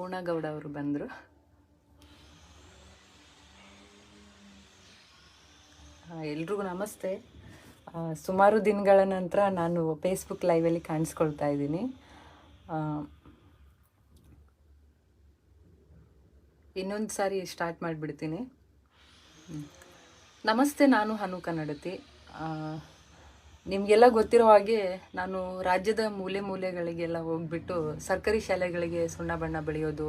ಪೂರ್ಣಗೌಡ ಅವರು ಬಂದರು. ಎಲ್ರಿಗೂ ನಮಸ್ತೆ. ಸುಮಾರು ದಿನಗಳ ನಂತರ ನಾನು ಫೇಸ್ಬುಕ್ ಲೈವಲ್ಲಿ ಕಾಣಿಸ್ಕೊಳ್ತಾ ಇದ್ದೀನಿ. ಇನ್ನೊಂದು ಸಾರಿ ಸ್ಟಾರ್ಟ್ ಮಾಡಿಬಿಡ್ತೀನಿ. ನಮಸ್ತೆ, ನಾನು ಹನು ಕನ್ನಡತಿ ನಿಮಗೆಲ್ಲ ಗೊತ್ತಿರೋ ಹಾಗೆ ನಾನು ರಾಜ್ಯದ ಮೂಲೆ ಮೂಲೆಗಳಿಗೆಲ್ಲ ಹೋಗ್ಬಿಟ್ಟು ಸರ್ಕಾರಿ ಶಾಲೆಗಳಿಗೆ ಸುಣ್ಣ ಬಣ್ಣ ಬೆಳೆಯೋದು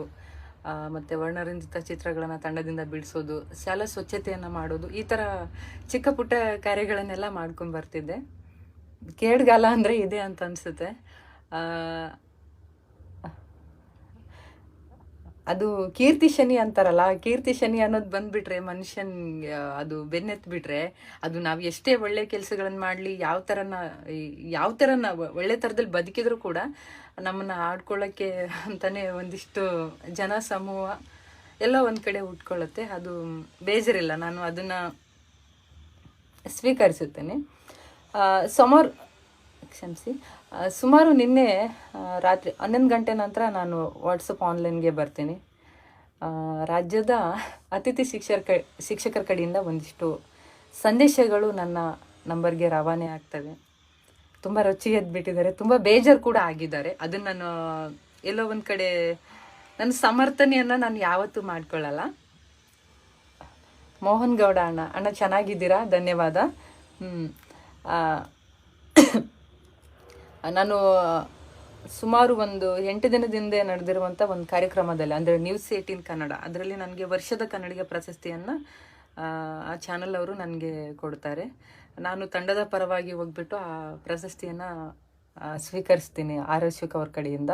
ಮತ್ತು ವರ್ಣರಂಜಿತ ಚಿತ್ರಗಳನ್ನು ತಂಡದಿಂದ ಬಿಡಿಸೋದು, ಶಾಲಾ ಸ್ವಚ್ಛತೆಯನ್ನು ಮಾಡೋದು, ಈ ಥರ ಚಿಕ್ಕ ಪುಟ್ಟ ಕಾರ್ಯಗಳನ್ನೆಲ್ಲ ಮಾಡ್ಕೊಂಡು ಬರ್ತಿದ್ದೆ. ಕೇಡ್ಗಾಲ ಅಂದರೆ ಇದೆ ಅಂತ ಅನಿಸುತ್ತೆ. ಅದು ಕೀರ್ತಿ ಶನಿ ಅಂತಾರಲ್ಲ, ಕೀರ್ತಿ ಶನಿ ಅನ್ನೋದು ಬಂದ್ಬಿಟ್ರೆ ಮನುಷ್ಯನ್ ಅದು ಬೆನ್ನೆತ್ಬಿಟ್ರೆ ಅದು ನಾವು ಎಷ್ಟೇ ಒಳ್ಳೆ ಕೆಲಸಗಳನ್ನ ಮಾಡಲಿ, ಯಾವ ಥರನ ಯಾವ ಥರನ ಒಳ್ಳೆ ಥರದಲ್ಲಿ ಬದುಕಿದ್ರು ಕೂಡ ನಮ್ಮನ್ನ ಆಡ್ಕೊಳ್ಳೋಕ್ಕೆ ಅಂತಾನೆ ಒಂದಿಷ್ಟು ಜನ, ಸಮೂಹ ಎಲ್ಲ ಒಂದು ಕಡೆ ಉಟ್ಕೊಳ್ಳುತ್ತೆ ಅದು ಬೇಜಾರಿಲ್ಲ, ನಾನು ಅದನ್ನ ಸ್ವೀಕರಿಸುತ್ತೇನೆ. ಸುಮಾರು, ಕ್ಷಮಿಸಿ. ಸುಮಾರು ನಿನ್ನೆ ರಾತ್ರಿ ಹನ್ನೊಂದು ಗಂಟೆ ನಂತರ ನಾನು ವಾಟ್ಸಪ್ ಆನ್ಲೈನ್ಗೆ ಬರ್ತೀನಿ. ರಾಜ್ಯದ ಅತಿಥಿ ಶಿಕ್ಷಕ ಶಿಕ್ಷಕರ ಕಡೆಯಿಂದ ಒಂದಿಷ್ಟು ಸಂದೇಶಗಳು ನನ್ನ ನಂಬರ್ಗೆ ರವಾನೆ ಆಗ್ತವೆ. ತುಂಬ ರುಚಿ ಎದ್ಬಿಟ್ಟಿದ್ದಾರೆ. ತುಂಬ ಬೇಜಾರು ಕೂಡ ಆಗಿದ್ದಾರೆ. ಅದನ್ನು ನಾನು ಎಲ್ಲೋ ಒಂದು ಕಡೆ, ನನ್ನ ಸಮರ್ಥನೆಯನ್ನು ನಾನು ಯಾವತ್ತೂ ಮಾಡ್ಕೊಳ್ಳಲ್ಲ. ಮೋಹನ್ ಗೌಡ ಅಣ್ಣ ಅಣ್ಣ ಚೆನ್ನಾಗಿದ್ದೀರಾ? ಧನ್ಯವಾದ. ಹ್ಞೂ ನಾನು ಸುಮಾರು ಒಂದು ಎಂಟು ದಿನದಿಂದ ನಡೆದಿರುವಂಥ ಒಂದು ಕಾರ್ಯಕ್ರಮದಲ್ಲಿ, ಅಂದರೆ ನ್ಯೂಸ್ ಏಯ್ಟೀನ್ ಕನ್ನಡ. ಅದರಲ್ಲಿ ನನಗೆ ವರ್ಷದ ಕನ್ನಡಿಗ ಪ್ರಶಸ್ತಿಯನ್ನು, ಆ ಚಾನಲ್ ಅವರು ನನಗೆ ಕೊಡ್ತಾರೆ. ನಾನು ತಂಡದ ಪರವಾಗಿ ಹೋಗ್ಬಿಟ್ಟು ಆ ಪ್ರಶಸ್ತಿಯನ್ನು ಸ್ವೀಕರಿಸ್ತೀನಿ ಆರ್ ಅಶೋಕ್ ಅವ್ರ ಕಡೆಯಿಂದ.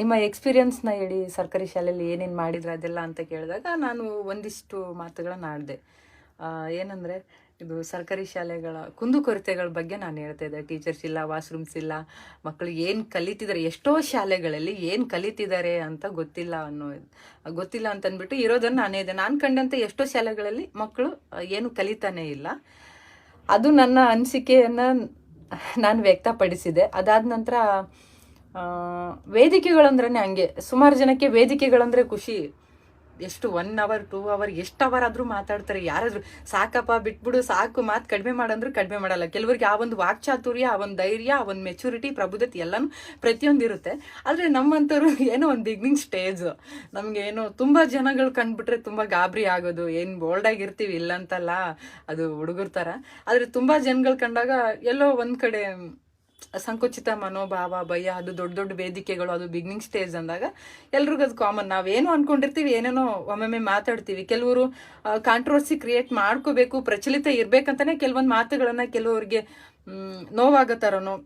ನಿಮ್ಮ ಎಕ್ಸ್ಪೀರಿಯನ್ಸ್ನ ಹೇಳಿ, ಸರ್ಕಾರಿ ಶಾಲೆಯಲ್ಲಿ ಏನೇನು ಮಾಡಿದ್ರೆ ಅದೆಲ್ಲ ಅಂತ ಕೇಳಿದಾಗ ನಾನು ಒಂದಿಷ್ಟು ಮಾತುಗಳನ್ನು ಆಡಿದೆ. ಏನಂದರೆ ಇದು ಸರ್ಕಾರಿ ಶಾಲೆಗಳ ಕುಂದುಕೊರತೆಗಳ ಬಗ್ಗೆ ನಾನು ಹೇಳ್ತಾ ಇದ್ದೆ. ಟೀಚರ್ಸ್ ಇಲ್ಲ, ವಾಶ್ರೂಮ್ಸ್ ಇಲ್ಲ ಮಕ್ಕಳು ಏನು ಕಲಿತಿದ್ದಾರೆ, ಎಷ್ಟೋ ಶಾಲೆಗಳಲ್ಲಿ ಏನು ಕಲಿತಿದ್ದಾರೆ ಅಂತ ಗೊತ್ತಿಲ್ಲ ಅನ್ನೋ, ಗೊತ್ತಿಲ್ಲ ಅಂತ ಅಂದ್ಬಿಟ್ಟು ಇರೋದನ್ನು ನಾನೇ ಇದೆ ನಾನು ಕಂಡಂತೆ ಎಷ್ಟೋ ಶಾಲೆಗಳಲ್ಲಿ ಮಕ್ಕಳು ಏನು ಕಲಿತಾನೇ ಇಲ್ಲ. ಅದು ನನ್ನ ಅನಿಸಿಕೆಯನ್ನು ನಾನು ವ್ಯಕ್ತಪಡಿಸಿದೆ. ಅದಾದ ನಂತರ ವೇದಿಕೆಗಳಂದ್ರೆ ಹಂಗೆ. ಸುಮಾರು ಜನಕ್ಕೆ ವೇದಿಕೆಗಳಂದರೆ ಖುಷಿ. ಎಷ್ಟು ಒನ್ ಅವರ್ ಟೂ ಅವರ್ ಎಷ್ಟು ಅವರ್ ಆದ್ರೂ ಮಾತಾಡ್ತಾರೆ. ಯಾರಾದ್ರೂ ಸಾಕಪ್ಪ, ಬಿಟ್ಬಿಡು, ಸಾಕು, ಮಾತು ಕಡಿಮೆ ಮಾಡಂದ್ರೂ ಕಡಿಮೆ ಮಾಡಲ್ಲ. ಕೆಲವರಿಗೆ ಆ ಒಂದು ವಾಕ್ಚಾತುರ್ಯ, ಆ ಒಂದು ಧೈರ್ಯ, ಆ ಒಂದು ಮೆಚುರಿಟಿ ಪ್ರಬುದ್ಧತೆ ಎಲ್ಲನೂ ಪ್ರತಿಯೊಂದು ಇರುತ್ತೆ. ಆದರೆ ನಮ್ಮಂಥವ್ರು ಏನೋ ಒಂದು ಬಿಗ್ನಿಂಗ್ ಸ್ಟೇಜ್ ನಮಗೆ ಏನೋ ತುಂಬ ಜನಗಳು ಕಂಡುಬಿಟ್ರೆ ತುಂಬ ಗಾಬರಿ ಆಗೋದು. ಏನು ಬೋಲ್ಡಾಗಿರ್ತೀವಿ ಇಲ್ಲ ಅಂತಲ್ಲ ಅದು ಹುಡುಗರ ಥರ ಆದರೆ ತುಂಬ ಜನಗಳು ಕಂಡಾಗ ಎಲ್ಲೋ ಒಂದು ಕಡೆ ಸಂಕುಚಿತ ಮನೋಭಾವ ಭಯ, ಅದು ದೊಡ್ಡ ದೊಡ್ಡ ವೇದಿಕೆಗಳು, ಅದು ಬಿಗ್ನಿಂಗ್ ಸ್ಟೇಜ್ ಅಂದಾಗ ಎಲ್ರಿಗೂ ಅದು ಕಾಮನ್ ನಾವೇನು ಅನ್ಕೊಂಡಿರ್ತೀವಿ, ಏನೇನೋ ಒಮ್ಮೊಮ್ಮೆ ಮಾತಾಡ್ತೀವಿ. ಕೆಲವರು ಕಾಂಟ್ರವರ್ಸಿ ಕ್ರಿಯೇಟ್ ಮಾಡ್ಕೋಬೇಕು, ಪ್ರಚಲಿತ ಇರ್ಬೇಕಂತಾನೆ ಕೆಲವೊಂದು ಮಾತುಗಳನ್ನ ಕೆಲವರಿಗೆ ನೋವಾಗೋ ಥರನೋ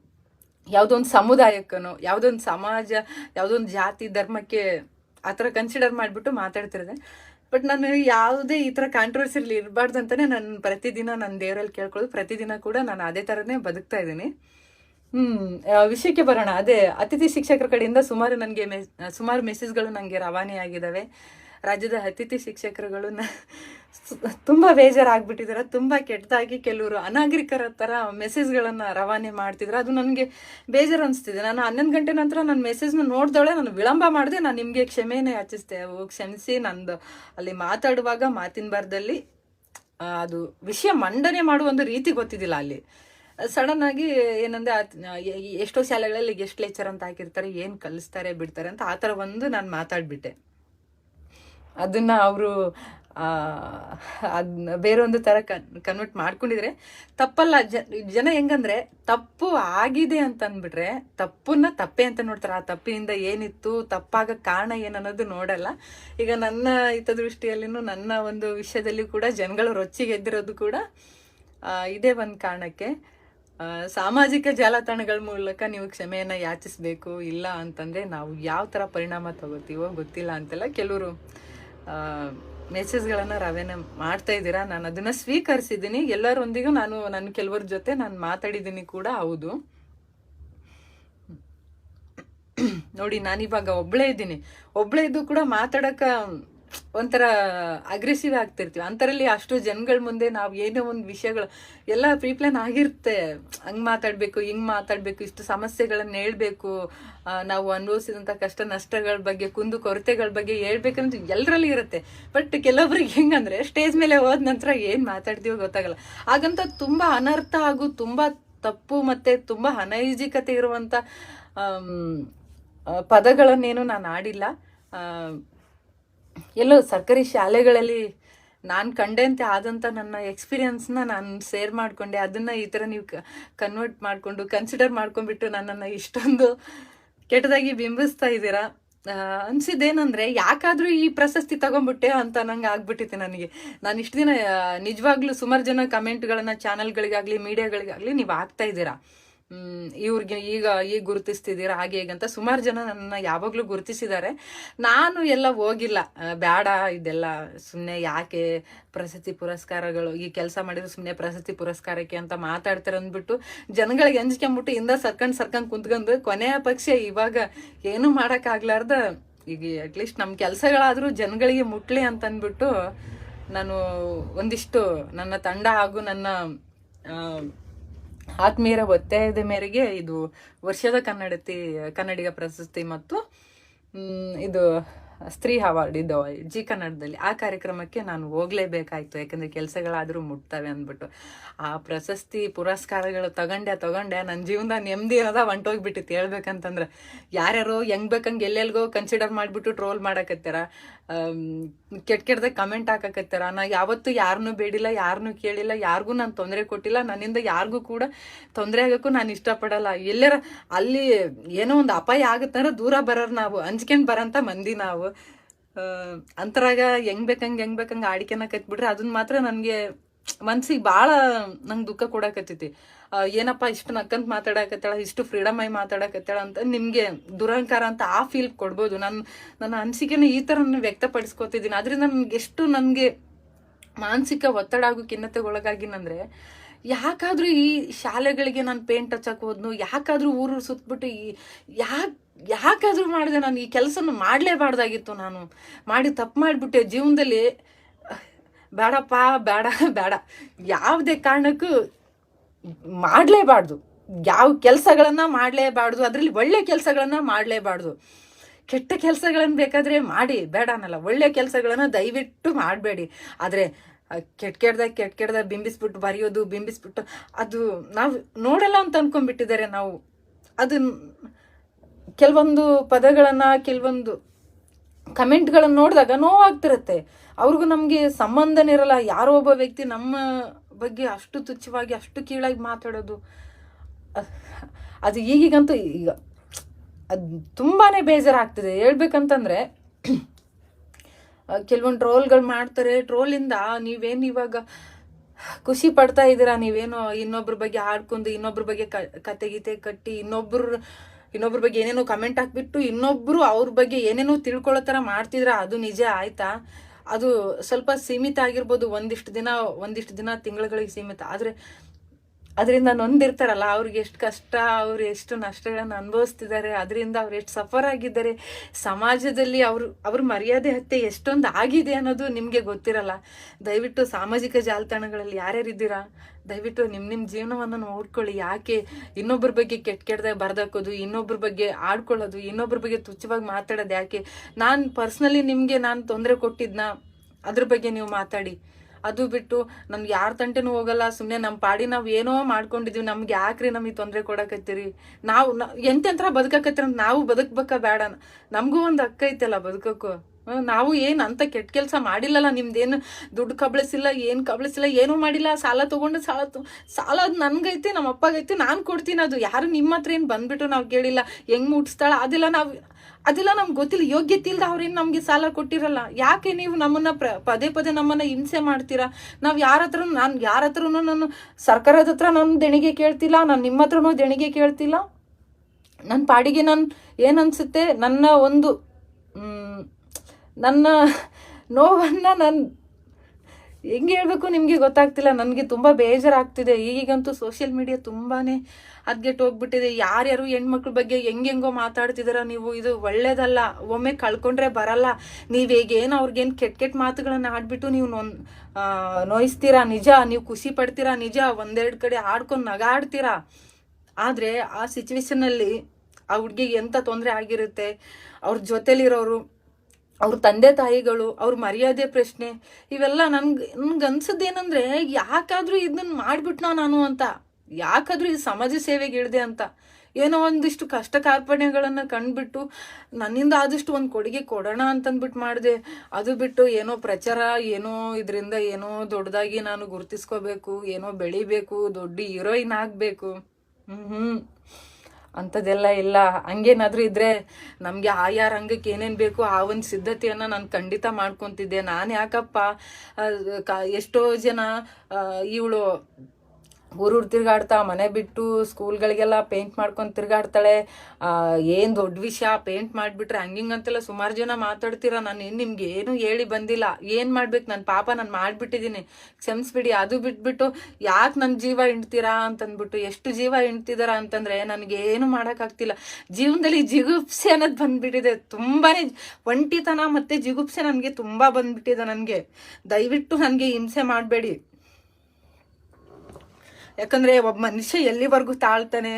ಯಾವುದೋ ಒಂದು ಸಮುದಾಯಕ್ಕನೋ ಯಾವುದೋ ಒಂದು ಸಮಾಜ ಯಾವುದೋ ಒಂದು ಜಾತಿ, ಧರ್ಮಕ್ಕೆ ಆ ಥರ ಕನ್ಸಿಡರ್ ಮಾಡಿಬಿಟ್ಟು ಮಾತಾಡ್ತಿರೋದೆ. ಬಟ್ ನಾನು ಯಾವುದೇ ಈ ಥರ ಕಾಂಟ್ರವರ್ಸಿಲಿ ಇರಬಾರ್ದು ಅಂತಲೇ ನಾನು ಪ್ರತಿದಿನ ನನ್ನ ದೇವರಲ್ಲಿ ಕೇಳ್ಕೊಳ್ಳೋದು. ಪ್ರತಿದಿನ ಕೂಡ ನಾನು ಅದೇ ಥರನೇ ಬದುಕ್ತಾ ಇದ್ದೀನಿ. ಹ್ಮ್ ವಿಷಯಕ್ಕೆ ಬರೋಣ. ಅದೇ, ಅತಿಥಿ ಶಿಕ್ಷಕರ ಕಡೆಯಿಂದ ಸುಮಾರು ನನಗೆ ಮೆ, ಸುಮಾರು ಮೆಸೇಜ್ಗಳು ನನಗೆ ರವಾನೆ ಆಗಿದ್ದಾವೆ ರಾಜ್ಯದ ಅತಿಥಿ ಶಿಕ್ಷಕರುಗಳು ತುಂಬಾ ಬೇಜಾರ್ ತುಂಬಾ ಬೇಜಾರಾಗ್ಬಿಟ್ಟಿದ್ದಾರೆ ತುಂಬಾ ಕೆಟ್ಟದಾಗಿ ಕೆಲವರು ಅನಾಗರಿಕರ ತರ ಮೆಸೇಜ್ಗಳನ್ನು ರವಾನೆ ಮಾಡ್ತಿದ್ರು. ಅದು ನನಗೆ ಬೇಜಾರು ಅನಿಸ್ತಿದೆ. ನಾನು ಹನ್ನೊಂದು ಗಂಟೆ ನಂತರ ನನ್ನ ಮೆಸೇಜ್ನ ನೋಡ್ದವಳೆ, ನಾನು ವಿಳಂಬ ಮಾಡಿದೆ, ನಾನು ನಿಮಗೆ ಕ್ಷಮೆನೇ ಯಾಚಿಸ್ತೆ ಕ್ಷಮಿಸಿ, ನಂದು ಅಲ್ಲಿ ಮಾತಾಡುವಾಗ ಮಾತಿನ ಬಾರ್ದಲ್ಲಿ ಅದು ವಿಷಯ ಮಂಡನೆ ಮಾಡುವ ಒಂದು ರೀತಿ ಗೊತ್ತಿದ್ದಿಲ್ಲ ಅಲ್ಲಿ. ಸಡನ್ ಆಗಿ ಏನಂದ್ರೆ ಎಷ್ಟೋ ಶಾಲೆಗಳಲ್ಲಿ ಗೆಸ್ಟ್ ಲೆಕ್ಚರ್ ಅಂತ ಹಾಕಿರ್ತಾರೆ, ಏನು ಕಲಿಸ್ತಾರೆ, ಬಿಡ್ತಾರೆ ಅಂತ ಆ ಥರ ಒಂದು ನಾನು ಮಾತಾಡ್ಬಿಟ್ಟೆ. ಅದನ್ನ ಅವರು ಅದನ್ನ ಬೇರೊಂದು ಥರ ಕನ್ ಕನ್ವರ್ಟ್ ಮಾಡ್ಕೊಂಡಿದ್ರೆ, ತಪ್ಪಲ್ಲ ಜನ ಹೆಂಗಂದ್ರೆ ತಪ್ಪು ಆಗಿದೆ ಅಂತ ಅಂದ್ಬಿಟ್ರೆ ತಪ್ಪನ್ನ ತಪ್ಪೆ ಅಂತ ನೋಡ್ತಾರೆ. ಆ ತಪ್ಪಿನಿಂದ ಏನಿತ್ತು, ತಪ್ಪಾಗ ಕಾರಣ ಏನನ್ನೋದು ನೋಡಲ್ಲ. ಈಗ ನನ್ನ ಹಿತದೃಷ್ಟಿಯಲ್ಲಿನೂ, ನನ್ನ ಒಂದು ವಿಷಯದಲ್ಲಿ ಕೂಡ ಜನಗಳು ರೊಚ್ಚಿಗೆದ್ದಿರೋದು ಕೂಡ ಇದೆ ಒಂದು ಕಾರಣಕ್ಕೆ ಸಾಮಾಜಿಕ ಜಾಲತಾಣಗಳ ಮೂಲಕ ನೀವು ಕ್ಷಮೆಯನ್ನು ಯಾಚಿಸ್ಬೇಕು ಇಲ್ಲ ಅಂತಂದ್ರೆ ನಾವು ಯಾವ ಥರ ಪರಿಣಾಮ ತಗೋತೀವೋ ಗೊತ್ತಿಲ್ಲ ಅಂತೆಲ್ಲ ಕೆಲವರು ಮೆಸೇಜ್ಗಳನ್ನು ರವೇನೆ ಮಾಡ್ತಾ ಇದ್ದೀರಾ? ನಾನು ಅದನ್ನ ಸ್ವೀಕರಿಸಿದ್ದೀನಿ. ಎಲ್ಲರೊಂದಿಗೂ ನಾನು ನನ್ನ ಕೆಲವರ ಜೊತೆ ನಾನು ಮಾತಾಡಿದ್ದೀನಿ ಕೂಡ ಹೌದು. ನೋಡಿ ನಾನಿವಾಗ ಒಬ್ಬಳೇ ಇದ್ದೀನಿ. ಒಬ್ಬಳೇ ಇದ್ದು ಕೂಡ ಮಾತಾಡಕ ಒಂಥರ ಅಗ್ರೆಸಿವ್ ಆಗ್ತಿರ್ತೀವಿ. ಅಂಥರಲ್ಲಿ ಅಷ್ಟು ಜನಗಳ ಮುಂದೆ ನಾವು ಏನೋ ಒಂದು ವಿಷಯಗಳು, ಎಲ್ಲ ಪ್ರೀಪ್ಲಾನ್ ಆಗಿರುತ್ತೆ. ಹಂಗೆ ಮಾತಾಡಬೇಕು, ಹಿಂಗೆ ಮಾತಾಡಬೇಕು, ಇಷ್ಟು ಸಮಸ್ಯೆಗಳನ್ನು ಹೇಳ್ಬೇಕು. ನಾವು ಅನುಭವಿಸಿದಂಥ ಕಷ್ಟ ನಷ್ಟಗಳ ಬಗ್ಗೆ, ಕುಂದು ಕೊರತೆಗಳ ಬಗ್ಗೆ ಹೇಳ್ಬೇಕಂತ ಎಲ್ಲರಲ್ಲಿ ಇರುತ್ತೆ. ಬಟ್ ಕೆಲವೊಬ್ರಿಗೆ ಹೆಂಗಂದ್ರೆ ಸ್ಟೇಜ್ ಮೇಲೆ ಹೋದ ನಂತರ ಏನು ಮಾತಾಡ್ತೀವೋ ಗೊತ್ತಾಗಲ್ಲ. ಹಾಗಂತ ತುಂಬ ಅನರ್ಥ ಹಾಗೂ ತುಂಬ ತಪ್ಪು ಮತ್ತೆ ತುಂಬ ಅನೈಜಿಕತೆ ಇರುವಂಥ ಪದಗಳನ್ನೇನು ನಾನು ಆಡಿಲ್ಲ. ಎಲ್ಲೋ ಸರ್ಕಾರಿ ಶಾಲೆಗಳಲ್ಲಿ ನಾನು ಕಂಡಂತೆ ಆದಂಥ ನನ್ನ ಎಕ್ಸ್ಪೀರಿಯನ್ಸ್ನ ನಾನು ಶೇರ್ ಮಾಡಿಕೊಂಡೆ. ಅದನ್ನು ಈ ಥರ ನೀವು ಕನ್ವರ್ಟ್ ಮಾಡಿಕೊಂಡು ಕನ್ಸಿಡರ್ ಮಾಡ್ಕೊಂಡ್ಬಿಟ್ಟು ನನ್ನನ್ನು ಇಷ್ಟೊಂದು ಕೆಟ್ಟದಾಗಿ ಬಿಂಬಿಸ್ತಾ ಇದ್ದೀರಾ? ಅನಿಸಿದ್ದೇನಂದರೆ ಯಾಕಾದರೂ ಈ ಪ್ರಶಸ್ತಿ ತಗೊಂಡ್ಬಿಟ್ಟೆ ಅಂತ ನಂಗೆ ಆಗ್ಬಿಟ್ಟಿತ್ತು ನನಗೆ. ನಾನು ಇಷ್ಟು ದಿನ ನಿಜವಾಗ್ಲೂ ಸುಮಾರು ಜನ ಕಮೆಂಟ್ಗಳನ್ನು ಚಾನಲ್ಗಳಿಗಾಗಲಿ ಮೀಡಿಯಾಗಳಿಗಾಗಲಿ ನೀವು ಆಗ್ತಾ ಇದ್ದೀರಾ? ಇವ್ರಿಗೆ ಈಗ ಈಗ ಗುರುತಿಸ್ತಿದ್ದೀರಾ, ಹಾಗೆ ಹೀಗಂತ ಸುಮಾರು ಜನ ನನ್ನ ಯಾವಾಗಲೂ ಗುರುತಿಸಿದ್ದಾರೆ. ನಾನು ಎಲ್ಲ ಹೋಗಿಲ್ಲ. ಬೇಡ ಇದೆಲ್ಲ ಸುಮ್ಮನೆ ಯಾಕೆ ಪ್ರಶಸ್ತಿ ಪುರಸ್ಕಾರಗಳು, ಈ ಕೆಲಸ ಮಾಡಿದ್ರೆ ಸುಮ್ಮನೆ ಪ್ರಶಸ್ತಿ ಪುರಸ್ಕಾರಕ್ಕೆ ಅಂತ ಮಾತಾಡ್ತಾರೆ ಅಂದ್ಬಿಟ್ಟು ಜನಗಳಿಗೆ ಎಂಜ್ಕೊಂಬಿಟ್ಟು ಇಂದ ಸರ್ಕಂಡ್ ಸರ್ಕಂಡ್ ಕುಂತ್ಕೊಂಡು ಕೊನೆಯ ಪಕ್ಷ ಇವಾಗ ಏನು ಮಾಡೋಕ್ಕಾಗ್ಲಾರ್ದ, ಈಗ ಅಟ್ಲೀಸ್ಟ್ ನಮ್ಮ ಕೆಲಸಗಳಾದರೂ ಜನಗಳಿಗೆ ಮುಟ್ಲಿ ಅಂತ ಅಂದ್ಬಿಟ್ಟು ನಾನು ಒಂದಿಷ್ಟು ನನ್ನ ತಂಡ ಹಾಗೂ ನನ್ನ ಆತ್ಮೀಯರ ಒತ್ತಾಯದ ಮೇರೆಗೆ ಇದು ವರ್ಷದ ಕನ್ನಡತಿ, ಕನ್ನಡಿಗ ಪ್ರಶಸ್ತಿ ಮತ್ತು ಇದು ಸ್ತ್ರೀ ಅವಾರ್ಡ್ ಇದು ಜಿ ಕನ್ನಡದಲ್ಲಿ. ಆ ಕಾರ್ಯಕ್ರಮಕ್ಕೆ ನಾನು ಹೋಗ್ಲೇಬೇಕಾಯ್ತು. ಯಾಕಂದ್ರೆ ಕೆಲಸಗಳಾದರೂ ಮುಟ್ತವೆ ಅಂದ್ಬಿಟ್ಟು. ಆ ಪ್ರಶಸ್ತಿ ಪುರಸ್ಕಾರಗಳು ತಗೊಂಡೆ ತಗೊಂಡೆ. ನನ್ನ ಜೀವನದ ನೆಮ್ಮದಿ ಅನ್ನೋದ ಹೊಂಟೋಗ್ಬಿಟ್ಟಿತ್ತು. ಹೇಳ್ಬೇಕಂತಂದ್ರೆ, ಯಾರ್ಯಾರೋ ಹೆಂಗ್ ಬೇಕಂಗೆ ಎಲ್ಲೆಲ್ಗೋ ಕನ್ಸಿಡರ್ ಮಾಡಿಬಿಟ್ಟು ಟ್ರೋಲ್ ಮಾಡಕತ್ತಾರ? ಕೆಟ್ಟ ಕೆಟ್ಟದ ಕಮೆಂಟ್ ಹಾಕಕತ್ತಾರ? ನಾ ಯಾವತ್ತೂ ಯಾರನ್ನೂ ಬೇಡಿಲ್ಲ ಯಾರನ್ನೂ ಕೇಳಿಲ್ಲ, ಯಾರಿಗೂ ನಾನು ತೊಂದರೆ ಕೊಟ್ಟಿಲ್ಲ, ನನ್ನಿಂದ ಯಾರಿಗೂ ಕೂಡ ತೊಂದರೆ ಆಗೋಕ್ಕೂ ನಾನು ಇಷ್ಟಪಡಲ್ಲ. ಎಲ್ಲರ, ಅಲ್ಲಿ ಏನೋ ಒಂದು ಅಪಾಯ ಆಗುತ್ತಂದ್ರೆ ದೂರ ಬರೋರು ನಾವು, ಅಂಜ್ಕೊಂಡು ಬರೋಂಥ ಮಂದಿ ನಾವು. ಅಂತರಾಗ ಹೆಂಗ್ ಬೇಕಂಗೆ ಹೆಂಗ್ ಬೇಕಂಗೆ ಆಡಿಕೆನ ಕತ್ಬಿಟ್ರೆ ಅದನ್ನ ಮಾತ್ರ ನನಗೆ ಮನ್ಸಿಗೆ ಭಾಳ ನಂಗೆ ದುಃಖ ಕೊಡಾಕತ್ತೈತಿ. ಏನಪ್ಪ ಇಷ್ಟು ನಕ್ಕಂತ ಮಾತಾಡಕತ್ತಾಳ, ಇಷ್ಟು ಫ್ರೀಡಮ್ ಆಗಿ ಮಾತಾಡಕತ್ತಾಳ ಅಂತ ನಿಮಗೆ ದುರಹಂಕಾರ ಅಂತ ಆ ಫೀಲ್ ಕೊಡ್ಬೋದು. ನನ್ನ ನನ್ನ ಅನಿಸಿಕೆನ ಈ ಥರ ನಾನು ವ್ಯಕ್ತಪಡಿಸ್ಕೊತಿದ್ದೀನಿ. ಅದರಿಂದ ನನಗೆ ಎಷ್ಟು ನನಗೆ ಮಾನಸಿಕ ಒತ್ತಡ ಆಗೋ ಖಿನ್ನತೆಗೊಳಗಾಗಿನಂದ್ರೆ ಯಾಕಾದರೂ ಈ ಶಾಲೆಗಳಿಗೆ ನಾನು ಪೇಂಟ್ ಹಚ್ಚಕ್ಕೆ ಹೋದ್ನು, ಯಾಕಾದರೂ ಊರು ಸುತ್ತಬಿಟ್ಟು ಈ, ಯಾಕೆ, ಯಾಕಾದರೂ ಮಾಡಿದೆ ನಾನು ಈ ಕೆಲಸನ ಮಾಡಲೇಬಾರ್ದಾಗಿತ್ತು ನಾನು. ಮಾಡಿ ತಪ್ಪು ಮಾಡಿಬಿಟ್ಟೆ. ಜೀವನದಲ್ಲಿ ಬೇಡಪ್ಪ, ಬೇಡ ಬೇಡ. ಯಾವುದೇ ಕಾರಣಕ್ಕೂ ಮಾಡಲೇಬಾರ್ದು. ಯಾವ ಕೆಲಸಗಳನ್ನ ಮಾಡಲೇಬಾರ್ದು. ಅದರಲ್ಲಿ ಒಳ್ಳೆ ಕೆಲಸಗಳನ್ನ ಮಾಡಲೇಬಾರ್ದು. ಕೆಟ್ಟ ಕೆಲಸಗಳನ್ನು ಬೇಕಾದರೆ ಮಾಡಿ. ಬೇಡ ಅನ್ನಲ್ಲ. ಒಳ್ಳೆ ಕೆಲಸಗಳನ್ನ ದಯವಿಟ್ಟು ಮಾಡಬೇಡಿ. ಆದರೆ ಕೆಟ್ಟ ಕೆಡ್ದಾಗ ಕೆಟ್ಟ ಕೆಟ್ಟದಾಗ ಬಿಂಬಿಸ್ಬಿಟ್ಟು ಬರೆಯೋದು, ಬಿಂಬಿಸ್ಬಿಟ್ಟು ಅದು ನಾವು ನೋಡಲ್ಲ ಅಂತ ಅಂದ್ಕೊಂಡ್ಬಿಟ್ಟಿದ್ದಾರೆ ನಾವು. ಅದು ಕೆಲವೊಂದು ಪದಗಳನ್ನು, ಕೆಲವೊಂದು ಕಮೆಂಟ್ಗಳನ್ನು ನೋಡಿದಾಗ ನೋವಾಗ್ತಿರುತ್ತೆ. ಅವ್ರಿಗೂ ನಮಗೆ ಸಂಬಂಧನೇ ಇರಲ್ಲ. ಯಾರೋ ಒಬ್ಬ ವ್ಯಕ್ತಿ ನಮ್ಮ ಬಗ್ಗೆ ಅಷ್ಟು ತುಚ್ಛವಾಗಿ, ಅಷ್ಟು ಕೀಳಾಗಿ ಮಾತಾಡೋದು, ಅದು ಈಗೀಗಂತೂ ಈಗ ಅದು ತುಂಬಾ ಬೇಜಾರಾಗ್ತಿದೆ. ಹೇಳ್ಬೇಕಂತಂದ್ರೆ, ಕೆಲವೊಂದು ಟ್ರೋಲ್ಗಳು ಮಾಡ್ತಾರೆ. ಟ್ರೋಲಿಂದ ನೀವೇನು ಇವಾಗ ಖುಷಿ ಪಡ್ತಾ ಇದ್ದೀರಾ? ನೀವೇನು ಇನ್ನೊಬ್ರ ಬಗ್ಗೆ ಆಡ್ಕೊಂಡು ಇನ್ನೊಬ್ರ ಬಗ್ಗೆ ಕ, ಕತೆ ಗೀತೆ ಕಟ್ಟಿ, ಇನ್ನೊಬ್ರು ಇನ್ನೊಬ್ರ ಬಗ್ಗೆ ಏನೇನೋ ಕಮೆಂಟ್ ಹಾಕ್ಬಿಟ್ಟು ಇನ್ನೊಬ್ರು ಅವ್ರ ಬಗ್ಗೆ ಏನೇನೋ ತಿಳ್ಕೊಳ್ಳೋ ಥರ ಮಾಡ್ತಿದ್ರ, ಅದು ನಿಜ ಆಯ್ತಾ? ಅದು ಸ್ವಲ್ಪ ಸೀಮಿತ ಆಗಿರ್ಬೋದು, ಒಂದಿಷ್ಟು ದಿನ ಒಂದಿಷ್ಟು ದಿನ, ತಿಂಗಳುಗಳಿಗೆ ಸೀಮಿತ. ಆದರೆ ಅದರಿಂದ ನೊಂದಿರ್ತಾರಲ್ಲ, ಅವ್ರಿಗೆ ಎಷ್ಟು ಕಷ್ಟ, ಅವ್ರು ಎಷ್ಟು ನಷ್ಟಗಳನ್ನು ಅನುಭವಿಸ್ತಿದ್ದಾರೆ, ಅದರಿಂದ ಅವ್ರು ಎಷ್ಟು ಸಫರ್ ಆಗಿದ್ದಾರೆ. ಸಮಾಜದಲ್ಲಿ ಅವರು, ಅವ್ರ ಮರ್ಯಾದೆ ಹತ್ಯೆ ಎಷ್ಟೊಂದು ಆಗಿದೆ ಅನ್ನೋದು ನಿಮಗೆ ಗೊತ್ತಿರಲ್ಲ. ದಯವಿಟ್ಟು ಸಾಮಾಜಿಕ ಜಾಲತಾಣಗಳಲ್ಲಿ ಯಾರ್ಯಾರಿದ್ದೀರಾ? ದಯವಿಟ್ಟು ನಿಮ್ಮ ನಿಮ್ಮ ಜೀವನವನ್ನು ನೋಡ್ಕೊಳ್ಳಿ. ಯಾಕೆ ಇನ್ನೊಬ್ಬರ ಬಗ್ಗೆ ಕೆಟ್ಟ ಕೆಟ್ಟದಾಗ ಬರ್ದಾಕೋದು ಇನ್ನೊಬ್ಬರ ಬಗ್ಗೆ ಆಡ್ಕೊಳ್ಳೋದು ಇನ್ನೊಬ್ಬರ ಬಗ್ಗೆ ತುಚ್ಛವಾಗಿ ಮಾತಾಡೋದು ಯಾಕೆ? ನಾನು ಪರ್ಸ್ನಲಿ ನಿಮಗೆ ನಾನು ತೊಂದರೆ ಕೊಟ್ಟಿದ್ನ, ಅದ್ರ ಬಗ್ಗೆ ನೀವು ಮಾತಾಡಿ. ಅದು ಬಿಟ್ಟು ನಮ್ಗೆ ಯಾರ ತಂಟೆನೂ ಹೋಗಲ್ಲ ಸುಮ್ಮನೆ ನಮ್ಮ ಪಾಡಿ ನಾವು ಏನೋ ಮಾಡ್ಕೊಂಡಿದೀವಿ, ನಮ್ಗೆ ಯಾಕ್ರಿ ನಮಗೆ ತೊಂದರೆ ಕೊಡಕತ್ತೀರಿ? ನಾವು ಎಂತೆಂತರ ಅಂತ ನಾವು ಬದುಕಬೇಕಾ ಬೇಡ. ನಮಗೂ ಒಂದು ಹಕ್ಕ ಐತಲ್ಲ ಬದುಕಕ್ಕೂ. ನಾವು ಏನು ಅಂತ ಕೆಟ್ಟ ಕೆಲಸ ಮಾಡಿಲ್ಲಲ್ಲ, ನಿಮ್ದೇನು ದುಡ್ಡು ಕಬಳಿಸಿಲ್ಲ, ಏನು ಕಬಳಿಸಿಲ್ಲ, ಏನೂ ಮಾಡಿಲ್ಲ, ಸಾಲ ತೊಗೊಂಡು ಸಾಲ ಸಾಲ ಅದು ನನ್ಗೈತಿ ನಮ್ಮ ಅಪ್ಪಗೈತಿ ನಾನು ಕೊಡ್ತೀನಿ ಅದು. ಯಾರು ನಿಮ್ಮ ಹತ್ರ ಏನು ಬಂದ್ಬಿಟ್ಟು ನಾವು ಕೇಳಿಲ್ಲ, ಹೆಂಗ್ ಮುಟ್ಸ್ತಾಳ, ಅದೆಲ್ಲ ನಾವು, ಅದೆಲ್ಲ ನಮ್ಗೆ ಗೊತ್ತಿಲ್ಲ ಯೋಗ್ಯತೆ ಇಲ್ದ ಅವ್ರೇನು ನಮಗೆ ಸಾಲ ಕೊಟ್ಟಿರಲ್ಲ. ಯಾಕೆ ನೀವು ನಮ್ಮನ್ನ ಪ್ರ, ಪದೇ ಪದೇ ನಮ್ಮನ್ನ ಹಿಂಸೆ ಮಾಡ್ತೀರಾ? ನಾವು ಯಾರ ಹತ್ರ ನಾನು ಯಾರ ಹತ್ರನೂ ನಾನು, ಸರ್ಕಾರದ ಹತ್ರ ನಾನು ದೆಣಿಗೆ ಕೇಳ್ತಿಲ್ಲ, ನಾನು ನಿಮ್ಮ ಹತ್ರನೂ ದೇಣಿಗೆ ಕೇಳ್ತಿಲ್ಲ. ನನ್ನ ಪಾಡಿಗೆ ನಾನು ಏನು ಅನ್ಸುತ್ತೆ, ನನ್ನ ಒಂದು ನನ್ನ ನೋವನ್ನು ನಾನು ಹೆಂಗೆ ಹೇಳಬೇಕು ನಿಮಗೆ ಗೊತ್ತಾಗ್ತಿಲ್ಲ. ನನಗೆ ತುಂಬ ಬೇಜಾರಾಗ್ತಿದೆ. ಈಗಂತೂ ಸೋಷಿಯಲ್ ಮೀಡಿಯಾ ತುಂಬಾ ಅದ್ಗೆಟ್ ಹೋಗ್ಬಿಟ್ಟಿದೆ. ಯಾರ್ಯಾರು ಹೆಣ್ಮಕ್ಳ ಬಗ್ಗೆ ಹೆಂಗೆಂಗೋ ಮಾತಾಡ್ತಿದ್ದೀರ ನೀವು. ಇದು ಒಳ್ಳೇದಲ್ಲ. ಒಮ್ಮೆ ಕಳ್ಕೊಂಡ್ರೆ ಬರಲ್ಲ. ನೀವು ಈಗೇನು ಅವ್ರಿಗೇನು ಕೆಟ್ಟ ಕೆಟ್ಟ ಮಾತುಗಳನ್ನು ಆಡ್ಬಿಟ್ಟು ನೀವು ನೊನ್ ನೋಯಿಸ್ತೀರಾ? ನಿಜ. ನೀವು ಖುಷಿ ಪಡ್ತೀರಾ? ನಿಜ. ಒಂದೆರಡು ಕಡೆ ಆಡ್ಕೊಂಡು ನಗಾಡ್ತೀರಾ? ಆದರೆ ಆ ಸಿಚುವೇಶನಲ್ಲಿ ಆ ಹುಡ್ಗಿಗೆ ಎಂಥ ತೊಂದರೆ ಆಗಿರುತ್ತೆ? ಅವ್ರ ಜೊತೆಲಿರೋರು ಅವ್ರ ತಂದೆ ತಾಯಿಗಳು, ಅವ್ರ ಮರ್ಯಾದೆ ಪ್ರಶ್ನೆ, ಇವೆಲ್ಲ ನನ್ಗೆ ನನ್ಗೆ ಅನ್ಸದ್ದೇನಂದ್ರೆ ಯಾಕಾದ್ರೂ ಇದನ್ನ ಮಾಡಿಬಿಟ್ನಾ ನಾನು ಅಂತ. ಯಾಕಾದ್ರೂ ಈ ಸಮಾಜ ಸೇವೆಗೆ ಇಳಿದೆ ಅಂತ. ಏನೋ ಒಂದಿಷ್ಟು ಕಷ್ಟ ಕಾರ್ಪಣ್ಯಗಳನ್ನು ಕಂಡುಬಿಟ್ಟು ನನ್ನಿಂದ ಆದಷ್ಟು ಒಂದು ಕೊಡುಗೆ ಕೊಡೋಣ ಅಂತಂದ್ಬಿಟ್ಟು ಮಾಡಿದೆ. ಅದು ಬಿಟ್ಟು ಏನೋ ಪ್ರಚಾರ, ಏನೋ ಇದರಿಂದ ಏನೋ ದೊಡ್ಡದಾಗಿ ನಾನು ಗುರುತಿಸ್ಕೋಬೇಕು, ಏನೋ ಬೆಳಿಬೇಕು, ದೊಡ್ಡ ಹೀರೋಯಿನ್ ಆಗಬೇಕು. ಹ್ಞೂ ಅಂಥದ್ದೆಲ್ಲ ಇಲ್ಲ. ಹಂಗೇನಾದರೂ ಇದ್ರೆ ನಮಗೆ ಆಯಾ ರಂಗಕ್ಕೆ ಏನೇನು ಬೇಕು ಆ ಒಂದು ಸಿದ್ಧತೆಯನ್ನು ನಾನು ಖಂಡಿತ ಮಾಡ್ಕೊತಿದ್ದೆ. ನಾನು ಯಾಕಪ್ಪ ಎಷ್ಟೋ ಜನ ಇವಳು ಊರೂರು ತಿರುಗಾಡ್ತಾ, ಮನೆ ಬಿಟ್ಟು ಸ್ಕೂಲ್ಗಳಿಗೆಲ್ಲ ಪೇಂಟ್ ಮಾಡ್ಕೊಂಡು ತಿರುಗಾಡ್ತಾಳೆ. ಏನು ದೊಡ್ಡ ವಿಷಯ ಪೇಂಟ್ ಮಾಡಿಬಿಟ್ರೆ ಹಂಗಿಂಗಂತೆಲ್ಲ ಸುಮಾರು ಜನ ಮಾತಾಡ್ತೀರ? ನಾನು ಇನ್ನು ನಿಮ್ಗೆ ಏನು ಹೇಳಿ ಬಂದಿಲ್ಲ. ಏನು ಮಾಡ್ಬೇಕು? ನನ್ನ ಪಾಪ ನಾನು ಮಾಡಿಬಿಟ್ಟಿದ್ದೀನಿ. ಕ್ಷಮಿಸ್ಬಿಡಿ, ಅದು ಬಿಟ್ಬಿಟ್ಟು ಯಾಕೆ ನನ್ನ ಜೀವ ಹಿಂಡ್ತೀರಾ ಅಂತಂದ್ಬಿಟ್ಟು, ಎಷ್ಟು ಜೀವ ಹಿಂಡ್ತಿದಾರ ಅಂತಂದ್ರೆ ಏನು ಮಾಡೋಕ್ಕಾಗ್ತಿಲ್ಲ. ಜೀವನದಲ್ಲಿ ಜಿಗುಪ್ಸೆ ಅನ್ನೋದು ಬಂದ್ಬಿಟ್ಟಿದೆ. ತುಂಬಾ ಒಂಟಿತನ ಮತ್ತೆ ಜಿಗುಪ್ಸೆ ನನಗೆ ತುಂಬಾ ಬಂದ್ಬಿಟ್ಟಿದೆ ನನಗೆ. ದಯವಿಟ್ಟು ನನಗೆ ಹಿಂಸೆ ಮಾಡಬೇಡಿ. ಯಾಕಂದ್ರೆ ಒಬ್ಬ ಮನುಷ್ಯ ಎಲ್ಲಿವರೆಗೂ ತಾಳ್ತಾನೆ?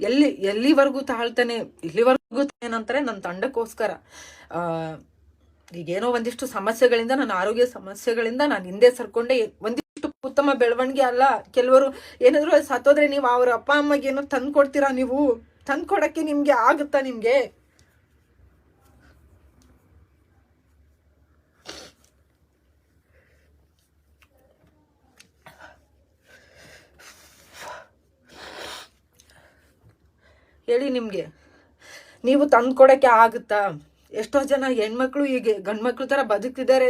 ಎಲ್ಲಿ, ಎಲ್ಲಿವರೆಗೂ ತಾಳ್ತಾನೆ? ಇಲ್ಲಿವರೆಗೂ ಏನಂತಾರೆ ನನ್ನ ತಂಡಕ್ಕೋಸ್ಕರ. ಈಗೇನೋ ಒಂದಿಷ್ಟು ಸಮಸ್ಯೆಗಳಿಂದ, ನನ್ನ ಆರೋಗ್ಯ ಸಮಸ್ಯೆಗಳಿಂದ ನಾನು ಹಿಂದೆ ಸರ್ಕೊಂಡೆ. ಒಂದಿಷ್ಟು ಉತ್ತಮ ಬೆಳವಣಿಗೆ ಅಲ್ಲ. ಕೆಲವರು ಏನಾದರೂ ಸತ್ತೋದ್ರೆ ನೀವು ಅವ್ರ ಅಪ್ಪ ಅಮ್ಮಗೆ ಏನೋ ತಂದು ಕೊಡ್ತೀರಾ ನೀವು? ತಂದು ಕೊಡೋಕ್ಕೆ ನಿಮ್ಗೆ ಆಗುತ್ತಾ ನಿಮ್ಗೆ? ಹೇಳಿ ನಿಮಗೆ. ನೀವು ತಂದು ಕೊಡೋಕ್ಕೆ ಆಗುತ್ತಾ? ಎಷ್ಟೋ ಜನ ಹೆಣ್ಮಕ್ಳು ಈಗ ಗಂಡ್ಮಕ್ಳು ಥರ ಬದುಕ್ತಿದ್ದಾರೆ.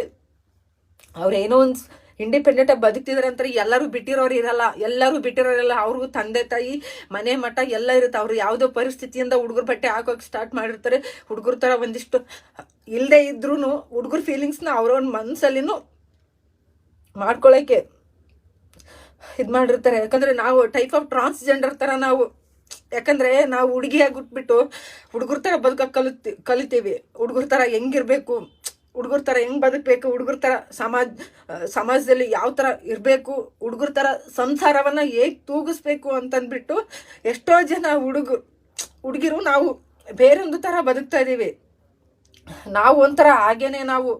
ಅವ್ರೇನೋ ಒಂದು ಇಂಡಿಪೆಂಡೆಂಟಾಗಿ ಬದುಕ್ತಿದ್ದಾರೆ ಅಂತಾರೆ. ಎಲ್ಲರೂ ಬಿಟ್ಟಿರೋರು ಇರಲ್ಲ. ಎಲ್ಲರೂ ಬಿಟ್ಟಿರೋರಲ್ಲ ಅವ್ರಿಗೂ ತಂದೆ, ತಾಯಿ, ಮನೆ ಮಠ ಎಲ್ಲ ಇರುತ್ತೆ. ಅವ್ರು ಯಾವುದೋ ಪರಿಸ್ಥಿತಿಯಿಂದ ಹುಡುಗರ ಬಟ್ಟೆ ಹಾಕೋಕೆ ಸ್ಟಾರ್ಟ್ ಮಾಡಿರ್ತಾರೆ. ಹುಡುಗರ ಥರ ಒಂದಿಷ್ಟು ಇಲ್ಲದೆ ಇದ್ರೂ ಹುಡುಗರ ಫೀಲಿಂಗ್ಸ್ನ ಅವ್ರವ್ರ ಮನಸ್ಸಲ್ಲಿನೂ ಮಾಡ್ಕೊಳ್ಳೋಕ್ಕೆ ಇದು ಮಾಡಿರ್ತಾರೆ. ಯಾಕಂದರೆ ನಾವು ಟೈಪ್ ಆಫ್ ಟ್ರಾನ್ಸ್ಜೆಂಡರ್ ಥರ ನಾವು ಯಾಕಂದ್ರೆ ನಾವು ಹುಡುಗಿಯಾಗಿ ಹುಟ್ಬಿಟ್ಟು ಹುಡುಗರ ಥರ ಬದುಕ ಕಲಿತಿ, ಕಲಿತೀವಿ. ಹುಡುಗರ ಥರ ಹೆಂಗಿರ್ಬೇಕು, ಹುಡುಗರ ಥರ ಹೆಂಗ್ ಬದುಕಬೇಕು, ಹುಡುಗರ ಥರ ಸಮಾಜ, ಸಮಾಜದಲ್ಲಿ ಯಾವ ಥರ ಇರಬೇಕು, ಹುಡುಗರ ಥರ ಸಂಸಾರವನ್ನು ಹೇಗೆ ತೂಗಿಸ್ಬೇಕು ಅಂತಂದ್ಬಿಟ್ಟು ಎಷ್ಟೋ ಜನ ಹುಡುಗರು ಹುಡುಗಿರು ನಾವು ಬೇರೊಂದು ಥರ ಬದುಕ್ತಾ ಇದ್ದೀವಿ ನಾವು ಒಂಥರ ಹಾಗೇನೆ ನಾವು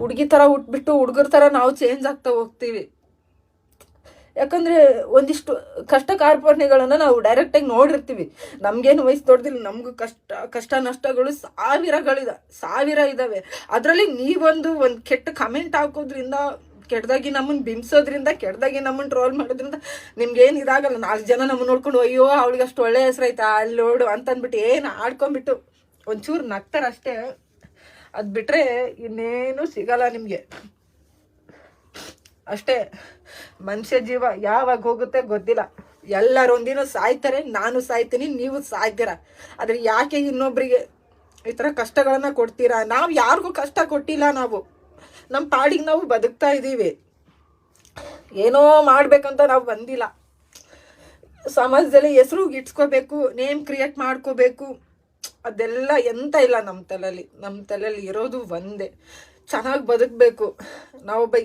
ಹುಡುಗಿ ಥರ ಹುಟ್ಬಿಟ್ಟು ಹುಡುಗರ ಥರ ನಾವು ಚೇಂಜ್ ಆಗ್ತಾ ಹೋಗ್ತೀವಿ. ಯಾಕಂದ್ರೆ ಒಂದಿಷ್ಟು ಕಷ್ಟ ಕಾರ್ಪಣ್ಯಗಳನ್ನು ನಾವು ಡೈರೆಕ್ಟಾಗಿ ನೋಡಿರ್ತೀವಿ. ನಮ್ಗೇನು ವಯಸ್ಸು ದೊಡ್ಡದಿಲ್ಲ, ನಮಗೂ ಕಷ್ಟ ಕಷ್ಟ ನಷ್ಟಗಳು ಸಾವಿರಗಳಿದ, ಸಾವಿರ ಇದಾವೆ. ಅದರಲ್ಲಿ ನೀವೊಂದು ಒಂದು ಕೆಟ್ಟ ಕಮೆಂಟ್ ಹಾಕೋದ್ರಿಂದ ಕೆಟ್ಟದಾಗಿ ನಮ್ಮನ್ನು ಬಿಂಬಿಸೋದ್ರಿಂದ ಕೆಟ್ಟದಾಗಿ ನಮ್ಮನ್ನು ಟ್ರೋಲ್ ಮಾಡೋದ್ರಿಂದ ನಿಮ್ಗೇನು ಇದಾಗಲ್ಲ. ನಾಲ್ಕು ಜನ ನಮ್ಮನ್ನ ನೋಡ್ಕೊಂಡು, ಅಯ್ಯೋ, ಅವಳಿಗೆ ಅಷ್ಟು ಒಳ್ಳೆ ಹೆಸರಾಯ್ತಾ ಅಲ್ಲಿ ನೋಡು ಅಂತಂದ್ಬಿಟ್ಟು ಏನು ಆಡ್ಕೊಂಡ್ಬಿಟ್ಟು ಒಂಚೂರು ನಗ್ತಾರಷ್ಟೇ. ಅದು ಬಿಟ್ಟರೆ ಇನ್ನೇನು ಸಿಗಲ್ಲ ನಿಮಗೆ. ಅಷ್ಟೇ. ಮನುಷ್ಯ ಜೀವ ಯಾವಾಗ ಹೋಗುತ್ತೆ ಗೊತ್ತಿಲ್ಲ. ಎಲ್ಲರೂ ಒಂದಿನ ಸಾಯ್ತಾರೆ, ನಾನು ಸಾಯ್ತೀನಿ, ನೀವು ಸಾಯ್ತೀರ. ಆದರೆ ಯಾಕೆ ಇನ್ನೊಬ್ಬರಿಗೆ ಈ ಥರ ಕಷ್ಟಗಳನ್ನ ಕೊಡ್ತೀರಾ? ನಾವು ಯಾರಿಗೂ ಕಷ್ಟ ಕೊಟ್ಟಿಲ್ಲ ನಾವು. ನಮ್ಮ ಪಾಡಿಗೆ ನಾವು ಬದುಕ್ತಾ ಇದ್ದೀವಿ. ಏನೋ ಮಾಡಬೇಕಂತ ನಾವು ಬಂದಿಲ್ಲ. ಸಮಾಜದಲ್ಲಿ ಹೆಸರು ಇಟ್ಸ್ಕೋಬೇಕು, ನೇಮ್ ಕ್ರಿಯೇಟ್ ಮಾಡ್ಕೋಬೇಕು. ಅದೆಲ್ಲ ಎಂತ ಇಲ್ಲ ನಮ್ಮ ತಲೆಯಲ್ಲಿ ನಮ್ಮ ತಲೆಯಲ್ಲಿ ಇರೋದು ಒಂದೇ. ಚೆನ್ನಾಗಿ ಬದುಕಬೇಕು. ನಾವೊಬ್ಬ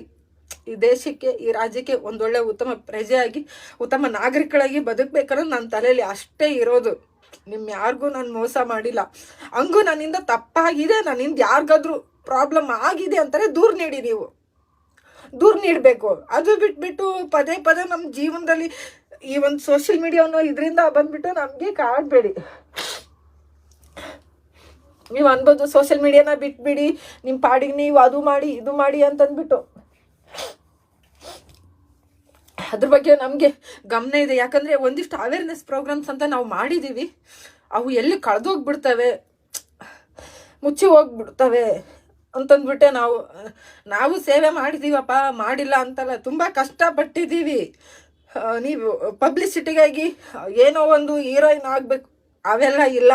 ಈ ದೇಶಕ್ಕೆ, ಈ ರಾಜ್ಯಕ್ಕೆ ಒಂದೊಳ್ಳೆ ಉತ್ತಮ ಪ್ರಜೆಯಾಗಿ, ಉತ್ತಮ ನಾಗರಿಕಳಾಗಿ ಬದುಕಬೇಕನ್ನೋದು ನನ್ನ ತಲೆಯಲ್ಲಿ ಅಷ್ಟೇ ಇರೋದು. ನಿಮ್ ಯಾರಿಗೂ ನಾನು ಮೋಸ ಮಾಡಿಲ್ಲ. ಹಂಗೂ ನನ್ನಿಂದ ತಪ್ಪಾಗಿದೆ, ನನ್ನಿಂದ ಯಾರಿಗಾದ್ರೂ ಪ್ರಾಬ್ಲಮ್ ಆಗಿದೆ ಅಂತಾರೆ, ದೂರ ನೀಡಿ ನೀವು. ದೂರ ನೀಡಬೇಕು. ಅದು ಬಿಟ್ಬಿಟ್ಟು ಪದೇ ಪದೇ ನಮ್ಮ ಜೀವನದಲ್ಲಿ ಈ ಒಂದು ಸೋಷಿಯಲ್ ಮೀಡಿಯಾವನ್ನು ಇದರಿಂದ ಬಂದ್ಬಿಟ್ಟು ನಮಗೆ ಕಾಡಬೇಡಿ ನೀವು ಅನ್ಬೋದು ಸೋಷಿಯಲ್ ಮೀಡಿಯಾನ ಬಿಟ್ಬಿಡಿ ನಿಮ್ಮ ಪಾಡಿಗೆ ನೀವು ಅದು ಮಾಡಿ, ಇದು ಮಾಡಿ ಅಂತಂದ್ಬಿಟ್ಟು. ಅದ್ರ ಬಗ್ಗೆ ನಮಗೆ ಗಮನ ಇದೆ. ಯಾಕಂದರೆ ಒಂದಿಷ್ಟು ಅವೇರ್ನೆಸ್ ಪ್ರೋಗ್ರಾಮ್ಸ್ ಅಂತ ನಾವು ಮಾಡಿದ್ದೀವಿ ಅವು ಎಲ್ಲಿ ಕಳೆದೋಗ್ಬಿಡ್ತವೆ? ಮುಚ್ಚಿ ಹೋಗ್ಬಿಡ್ತವೆ ಅಂತಂದ್ಬಿಟ್ಟೆ ನಾವು ನಾವು ಸೇವೆ ಮಾಡಿದ್ದೀವಪ್ಪ ಮಾಡಿಲ್ಲ ಅಂತಲ್ಲ, ತುಂಬ ಕಷ್ಟಪಟ್ಟಿದ್ದೀವಿ ನೀವು ಪಬ್ಲಿಸಿಟಿಗಾಗಿ ಏನೋ ಒಂದು ಹೀರೋಯಿನ್ ಆಗಬೇಕು. ಅವೆಲ್ಲ ಇಲ್ಲ.